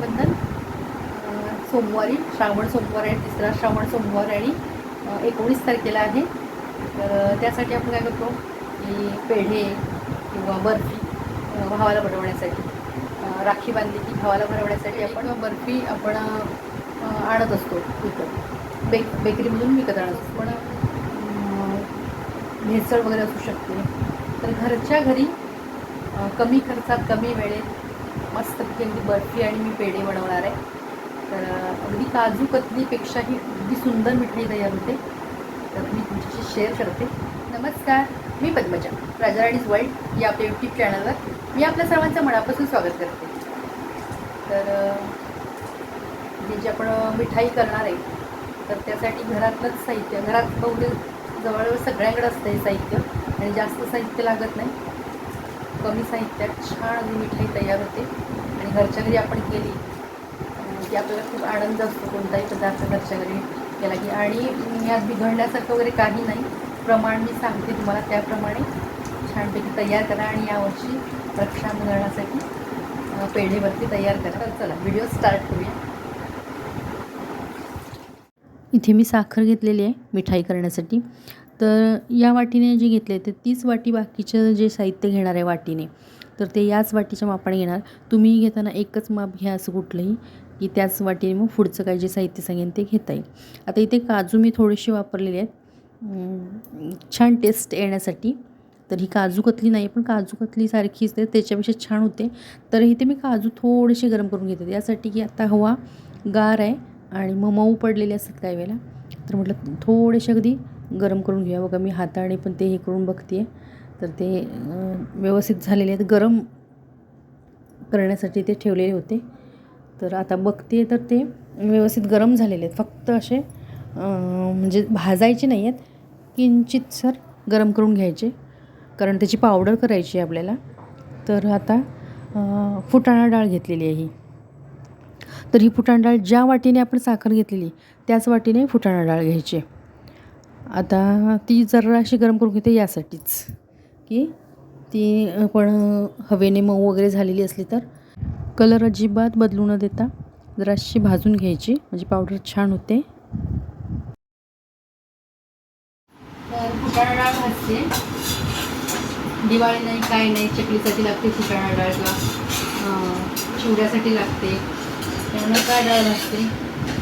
यावर्षी सोमवारी श्रावण सोमवार आहे तिसरा श्रावण सोमवार आणि एकोणीस तारखेला आहे. तर त्यासाठी आपण काय करतो की पेढे किंवा बर्फी भावाला बनवण्यासाठी राखी बांधली की भावाला बनवण्यासाठी आपण बर्फी आपण आणत असतो विकत बेक बेकरीमधून विकत आणत असतो. पण भेसळ वगैरे असू शकते. तर घरच्या घरी कमी खर्चात कमी वेळेत मस्त अगदी बर्फी आणि मी पेढे बनवणार आहे. तर अगदी काजू कतलीपेक्षाही अगदी सुंदर मिठाई तयार होते. तर मी तुमच्याशी शेअर करते. नमस्कार मी पद्मजा राजाराणीज वर्ल्ड या आपल्या यूट्यूब चॅनलवर मी आपल्या सर्वांचं मनापासून स्वागत करते. तर हे जे आपण मिठाई करणार आहे तर त्यासाठी घरातलंच साहित्य घरात बहुतेक जवळजवळ सगळ्यांकडे असतं हे साहित्य. आणि जास्त साहित्य लागत नाही. कमी साहित्यात छान अशी मिठाई तयार होते. आणि घरच्या घरी आपण केली की आपल्याला खूप आनंद असतो कोणताही पदार्थ घरच्या घरी केला की. आणि यात बिघडण्यासारखं वगैरे काही नाही. प्रमाण मी सांगते तुम्हाला त्याप्रमाणे. छानपैकी तयार करा आणि यावर्षी रक्षाबंधनासाठी पेढेवरती तयार करा. तर चला व्हिडिओ स्टार्ट करूया. इथे मी साखर घेतलेली आहे मिठाई करण्यासाठी. तर या वाटीने जे घेतले ते तीच वाटी बाकीचं जे साहित्य घेणार आहे वाटीने तर ते याच वाटीच्या मापाने घेणार. तुम्ही घेताना एकच माप घ्या असं कुठलंही की त्याच वाटीने मग पुढचं काय जे साहित्य सांगेन ते घेता येईल. आता इथे काजू मी थोडेसे वापरलेले आहेत. छान टेस्ट येण्यासाठी. तर ही काजू कतली नाही पण काजू कतली सारखीच त्याच्यापेक्षा छान होते. तर इथे मी काजू थोडेसे गरम करून घेते. यासाठी की आता हवा गार आहे आणि मग मऊ पडलेले असतात काही वेळेला. तर म्हटलं थोडेसे अगदी गरम करून घेऊया. बघा मी हाताने पण ते हे करून बघते तर ते व्यवस्थित झालेले आहेत. गरम करण्यासाठी ते ठेवलेले होते. तर आता बघते तर ते व्यवस्थित गरम झालेले आहेत. फक्त असे म्हणजे भाजायचे नाही आहेत. किंचित सर गरम करून घ्यायचे. कारण त्याची पावडर करायची आहे आपल्याला. तर आता फुटाणा डाळ घेतलेली आहे ही. तर ही फुटाणा डाळ ज्या वाटीने आपण साखर घेतलेली त्याच वाटीने फुटाणा डाळ घ्यायची आता ती जरा अशी गरम करून घेते यासाठीच. की ती पण हवेने मऊ वगैरे झालेली असली तर. कलर अजिबात बदलू न देता जराशी भाजून घ्यायची. म्हणजे पावडर छान होते. तर फुटाणा डाळ भाजते. दिवाळी नाही काय नाही चकलीसाठी लागते फुटाणा डाळ किंवा चिवड्यासाठी लागते. त्यामुळे काय डाळ भाजते.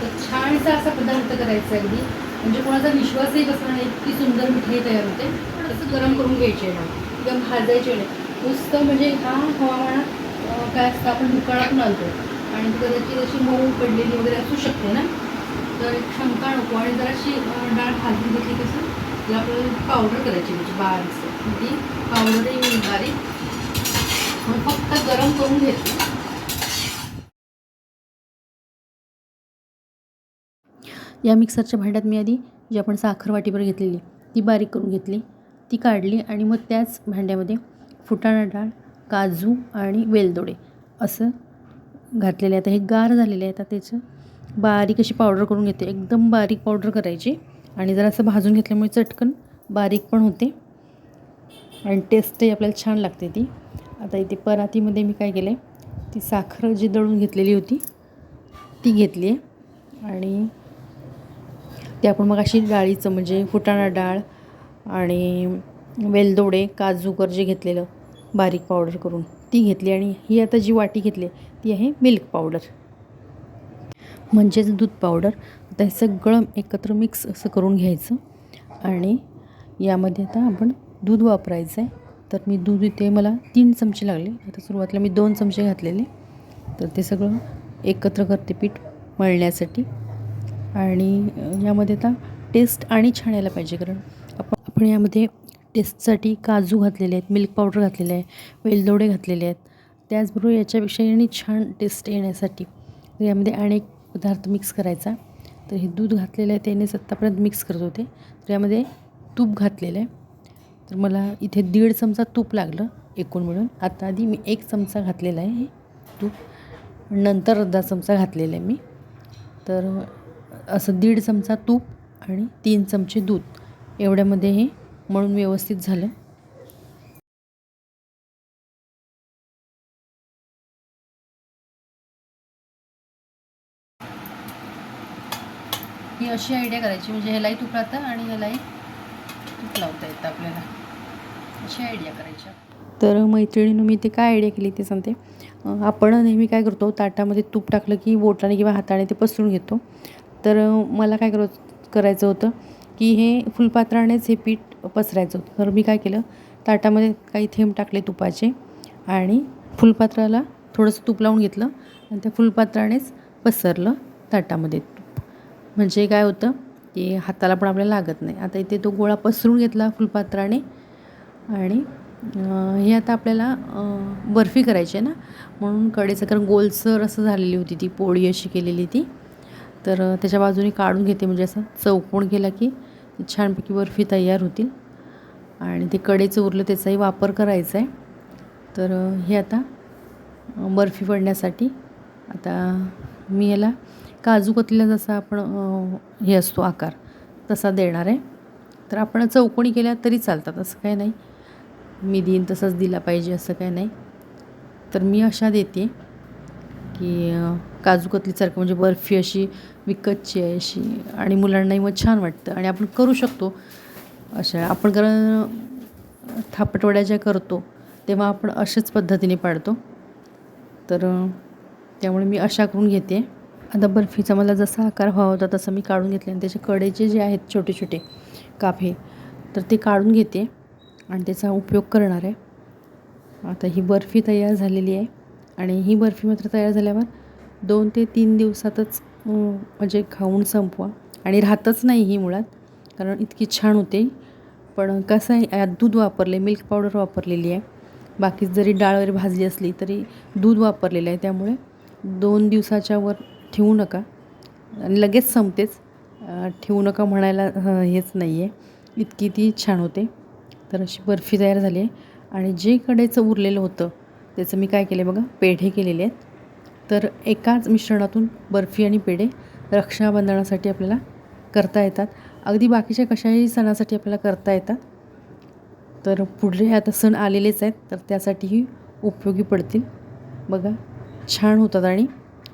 तर छानसा असा पदार्थ करायचा अगदी. म्हणजे कोणाचा विश्वासही बसणार नाही इतकी सुंदर मिठाई तयार होते. असं गरम करून घ्यायची आहे डाळ किंवा भाजायची नाही नुसतं म्हणजे ह्या हवामानात काय असतं आपण दुकानातून आणतो. आणि कदाचित अशी मऊ पडलेली वगैरे असू शकते ना. तर एक शंका नको आणि जराशी डाळ भाजून घेतली कसं तिला आपल्याला पावडर करायची म्हणजे बारीक म्हणजे ती पावडरही बारीक. मग फक्त गरम करून घेतलं या मिक्सरच्या भांड्यात मी आधी जी आपण साखर वाटीभर घेतलेली ती बारीक करून घेतली. ती काढली आणि मग त्याच भांड्यामध्ये फुटाणा डाळ काजू आणि वेलदोडे असं घातलेले. आहे आता हे गार झालेले आहे आता त्याचं बारीक अशी पावडर करून घेते. एकदम बारीक पावडर करायची आणि जरा असं भाजून घेतल्यामुळे चटकन बारीक पण होते आणि टेस्टही आपल्याला छान लागते ती. आता इथे परातीमध्ये मी काय केलं आहे ती साखर जी दळून घेतलेली होती ती घेतली आहे आणि ते आपण मग अशी डाळीचं म्हणजे फुटाणा डाळ आणि वेलदोडे काजूकर जे घेतलेलं बारीक पावडर करून. ती घेतली आणि ही आता जी वाटी घेतली ती आहे मिल्क पावडर म्हणजेच दूध पावडर आता हे सगळं एकत्र मिक्स असं करून घ्यायचं आणि यामध्ये आता आपण दूध वापरायचं आहे. तर मी दूध इथे मला तीन चमचे लागले. आता सुरुवातीला मी दोन चमचे घातलेले. तर ते सगळं एकत्र करते पीठ मळण्यासाठी. आणि यामध्ये आता टेस्ट आणि छान यायला पाहिजे कारण आपण आपण यामध्ये टेस्टसाठी काजू घातलेले आहेत मिल्क पावडर घातलेले आहे वेलदोडे घातलेले आहेत. त्याचबरोबर याच्यापेक्षा आणि छान टेस्ट येण्यासाठी तर यामध्ये अनेक पदार्थ मिक्स करायचा. तर हे दूध घातलेलं आहे त्याने आत्तापर्यंत मिक्स करत होते. तर यामध्ये तूप घातलेलं आहे. तर मला इथे दीड चमचा तूप लागलं एकूण मिळून. आता आधी मी एक चमचा घातलेला आहे हे तूप. नंतर अर्धा चमचा घातलेला आहे मी. तर असं दीड चमचा तूप आणि तीन चमचे दूध. एवढ्यामध्ये हे मळून व्यवस्थित झालं. ही अशी आयडिया करायची म्हणजे ह्यालाही तूप राहतं आणि ह्यालाही तूप लावता येतं आपल्याला. अशी आयडिया करायची. तर मैत्रिणीनं मी ते काय आयडिया केली ते सांगते. आपण नेहमी काय करतो ताटामध्ये तूप टाकलं की बोटाने किंवा हाताने ते पसरून घेतो. तर मला काय कर करायचं होतं की हे फुलपात्रानेच हे पीठ पसरायचं होतं. तर मी काय केलं ताटामध्ये काही थेंब टाकले तुपाचे आणि फुलपात्राला थोडंसं तूप लावून घेतलं आणि त्या फुलपात्रानेच पसरलं ताटामध्ये तूप. म्हणजे काय होतं की हाताला पण आपल्याला लागत नाही. आता इथे तो गोळा पसरून घेतला फुलपात्राने आणि हे आता आपल्याला बर्फी करायची आहे ना? म्हणून कडेचं कारण गोलसर असं झालेली होती ती पोळी अशी केलेली ती. तर त्याच्या बाजूने काढून घेते. म्हणजे असं चौकोण केला की छानपैकी बर्फी तयार होतील. आणि ते कडेचं उरलं त्याचाही वापर करायचा आहे तर हे आता बर्फी पडण्यासाठी आता मी याला काजू कतलीला जसा आपण हे असतो आकार तसा देणार आहे तर आपण चौकोणी केल्या तरी चालतात असं काय नाही. मी देईन तसंच दिला पाहिजे असं काय नाही. तर मी अशा देते की काजू कतलीसारखं म्हणजे बर्फी अशी विकतची आहे अशी. आणि मुलांनाही मग छान वाटतं. आणि आपण करू शकतो. अशा आपण कारण थापटवड्या ज्या करतो तेव्हा आपण अशाच पद्धतीने पाडतो. तर त्यामुळे मी अशा करून घेते. आता बर्फीचा मला जसा आकार हवा होता तसं मी काढून घेतले. आणि त्याचे कडेचे जे आहेत छोटे छोटे काफे तर ते काढून घेते. आणि त्याचा उपयोग करणार आहे. आता ही बर्फी तयार झालेली आहे. आणि ही बर्फी मात्र तयार झाल्यावर दोन ते तीन दिवसातच म्हणजे खाऊन संपवा. आणि राहतच नाही ही मुळात कारण इतकी छान होते. पण कसं आहे यात दूध वापरले मिल्क पावडर वापरलेली आहे. बाकी जरी डाळ वगैरे भाजली असली तरी दूध वापरलेलं आहे. त्यामुळे दोन दिवसाच्या वर ठेवू नका. आणि लगेच संपतेच. ठेवू नका म्हणायला हेच नाही आहे इतकी ती छान होते. तर अशी बर्फी तयार झाली आहे. आणि जे कडेचं उरलेलं होतं त्याचं मी काय केलं आहे बघा पेढे केलेले आहेत. तर एकाच मिश्रणातून बर्फी आणि पेढे रक्षाबंधनासाठी आपल्याला करता येतात. अगदी बाकीच्या कशाही सणासाठी आपल्याला करता येतात. तर पुढे आता सण आलेलेच आहेत तर त्यासाठीही उपयोगी पडतील. बघा छान होतात आणि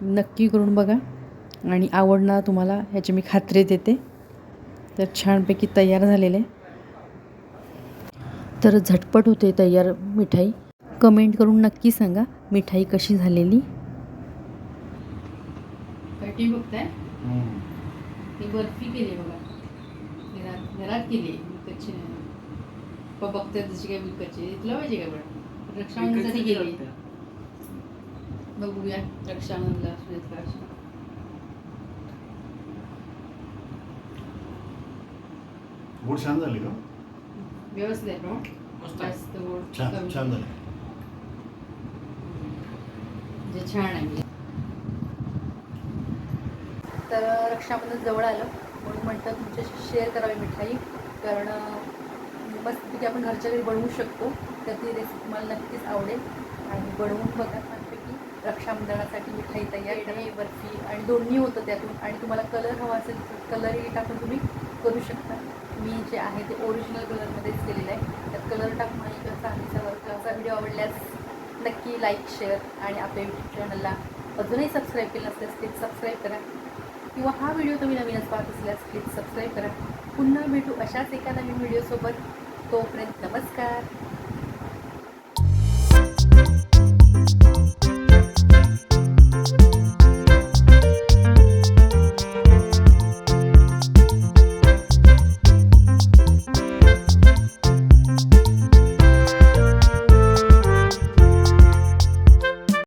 नक्की करून बघा. आणि आवडणार तुम्हाला ह्याची मी खात्री देते. तर छानपैकी तयार झालेले आहे. तर झटपट होते तयार मिठाई. कमेंट करून नक्की सांगा मिठाई कशी झालेली? टी बघताय? ही बर्फी केली बघा. घरात घरात केली विकतची नाही. बघताय तशी काय विकतची. तुला पाहिजे का बरं रक्षाबंधनसाठी केली बघूया रक्षाबंधनला सुरेश काशी गोड छान झाली का? व्यवस्थित आहे ना मस्त गोड छान. छान झाली. म्हणजे छान आहे. तर रक्षाबंधन जवळ आलं. म्हणून म्हटलं तुमच्याशी शेअर करावी मिठाई. कारण मस्तपैकी आपण घरच्या घरी बनवू शकतो. तर ती रेसिपी मला नक्कीच आवडेल. आणि बनवून बघा छानपैकी रक्षाबंधनासाठी मिठाई तयार आहे बर्फी आणि दोन्ही होतं त्यातून. आणि तुम्हाला कलर हवा असेल तर कलरही टाकून तुम्ही करू शकता. मी जे आहे ते ओरिजिनल कलरमध्येच केलेलं आहे. त्यात कलर टाकून आणि किंवा चांदीचा वर्कचा व्हिडिओ आवडल्यास नक्की लाईक शेअर आणि आपल्या यूट्यूब चॅनलला अजूनही सबस्क्राईब केलं नसल्यास प्लीज सबस्क्राईब करा. किंवा हा व्हिडिओ तुम्ही नवीनच पाहत असल्यास प्लीज सबस्क्राईब करा. पुन्हा भेटू अशाच एका नवीन व्हिडिओसोबत. तोपर्यंत नमस्कार.